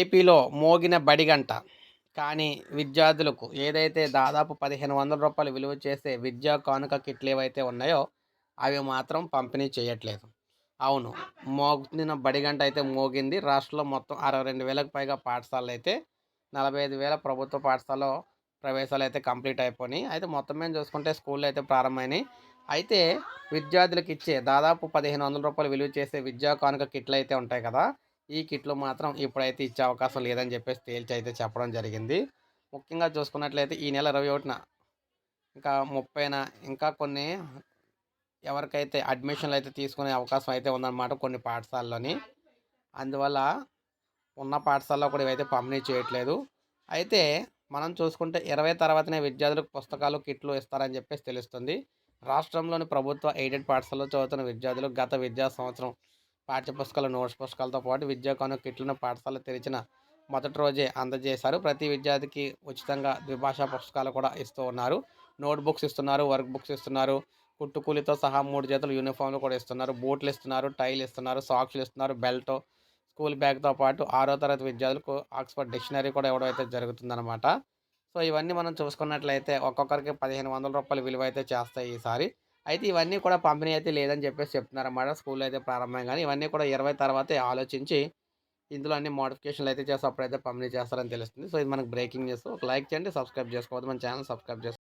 ఏపీలో మోగిన బడిగంట. కానీ విద్యార్థులకు ఏదైతే దాదాపు పదిహేను వందల రూపాయలు విలువ చేసే విద్యా కానుక కిట్లు ఏవైతే ఉన్నాయో అవి మాత్రం పంపిణీ చేయట్లేదు. అవును మోగిన బడిగంట అయితే మోగింది. రాష్ట్రంలో మొత్తం అరవై రెండు వేలకు పైగా పాఠశాలలు అయితే నలభై ఐదు వేల ప్రభుత్వ పాఠశాలలో ప్రవేశాలు అయితే కంప్లీట్ అయిపోయినాయి. అయితే మొత్తం మేము చూసుకుంటే స్కూళ్ళు అయితే ప్రారంభమైనాయి. అయితే విద్యార్థులకు ఇచ్చే దాదాపు పదిహేను వందల రూపాయలు విలువ చేసే విద్యా కానుక కిట్లు అయితే ఉంటాయి కదా ఈ కిట్లు మాత్రం ఇప్పుడైతే ఇచ్చే అవకాశం లేదని చెప్పేసి తేల్చి అయితే చెప్పడం జరిగింది. ముఖ్యంగా చూసుకున్నట్లయితే ఈ నెల ఇరవై ఒకటిన ఇంకా ముప్పైన ఇంకా కొన్ని ఎవరికైతే అడ్మిషన్లు అయితే తీసుకునే అవకాశం అయితే ఉందన్నమాట కొన్ని పాఠశాలలోని. అందువల్ల ఉన్న పాఠశాలలో కూడా ఇవైతే పంపిణీ చేయట్లేదు. అయితే మనం చూసుకుంటే ఇరవై తర్వాతనే విద్యార్థులకు పుస్తకాలు కిట్లు ఇస్తారని చెప్పేసి తెలుస్తుంది. రాష్ట్రంలోని ప్రభుత్వ ఎయిడెడ్ పాఠశాలలో చదువుతున్న విద్యార్థులు గత విద్యా సంవత్సరం పాఠ్యపుస్తకాలు నోట్స్ పుస్తకాలతో పాటు విద్యా కానుక కిట్లను పాఠశాల తెరిచిన మొదటి రోజే అందజేశారు. ప్రతి విద్యార్థికి ఉచితంగా ద్విభాషా పుస్తకాలు కూడా ఇస్తూ ఉన్నారు. నోట్ బుక్స్ ఇస్తున్నారు వర్క్ బుక్స్ ఇస్తున్నారు. కుట్టుకూలితో సహా మూడు జతలు యూనిఫామ్లు కూడా ఇస్తున్నారు. బూట్లు ఇస్తున్నారు టైల్ ఇస్తున్నారు సాక్స్లు ఇస్తున్నారు బెల్ట్ స్కూల్ బ్యాగ్తో పాటు ఆరో తరగతి విద్యార్థులకు ఆక్స్ఫర్డ్ డిక్షనరీ కూడా ఇవ్వడం అయితే జరుగుతుందన్నమాట. సో ఇవన్నీ మనం చూసుకున్నట్లయితే ఒక్కొక్కరికి పదిహేను వందల రూపాయలు విలువ అయితే చేస్తాయి ఈసారి. అయితే ఇవన్నీ కూడా పంపిణీ అయితే లేదని చెప్పేసి చెప్తున్నారన్నమాట స్కూల్ అయితే ప్రారంభం కానీ ఇవన్నీ కూడా ఇరవై తర్వాతే ఆలోచించి ఇందులో అన్ని మోడిఫికేషన్లు అయితే చేస్తే అప్పుడైతే పంపిణీ చేస్తారని తెలుస్తుంది. సో ఇది మనకు బ్రేకింగ్ న్యూస్. ఒక లైక్ చేయండి సబ్స్క్రైబ్ చేసుకోవద్దు. మన ఛానల్ సబ్స్క్రైబ్ చేసుకోండి